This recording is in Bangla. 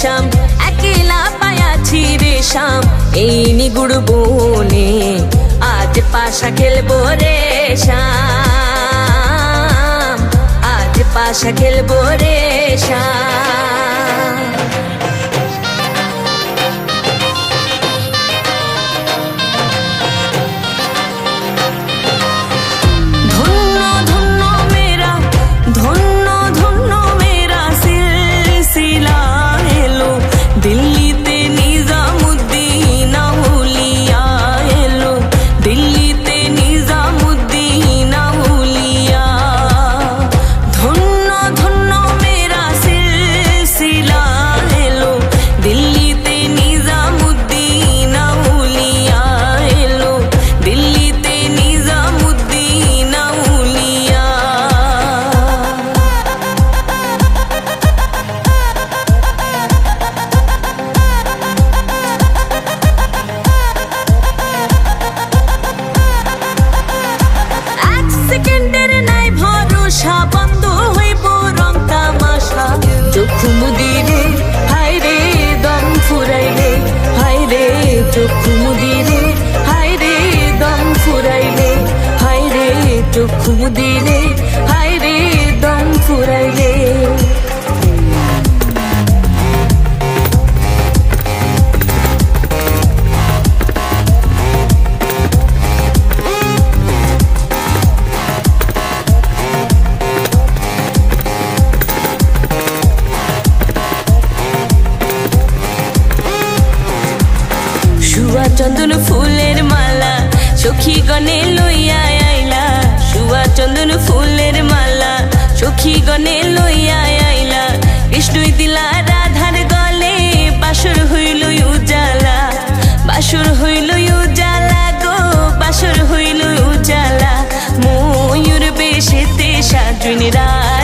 রে একেলা পায়াছি রে শাম এই নিগুড় বনে আজ পাশা খেলব রে শাম আজ পাশা খেলব রে শাম চোখ মুদিরে হায় রে দম ফুরাইলে হায় রে চক্ষু মুদিরে হায় শুয়া চন্দন ফুলের মালা, সখী গনে লইয়া আইলা। শুয়া চন্দন ফুলের মালা, সখী গনে লইয়া আইলা। কৃষ্ণই দিলা রাধার গলে, বাসর হইল উজালা। বাসর হইল উজালা গো, বাসর হইল উজালা। ময়ূর বেশেতে সাজুন রাধিকা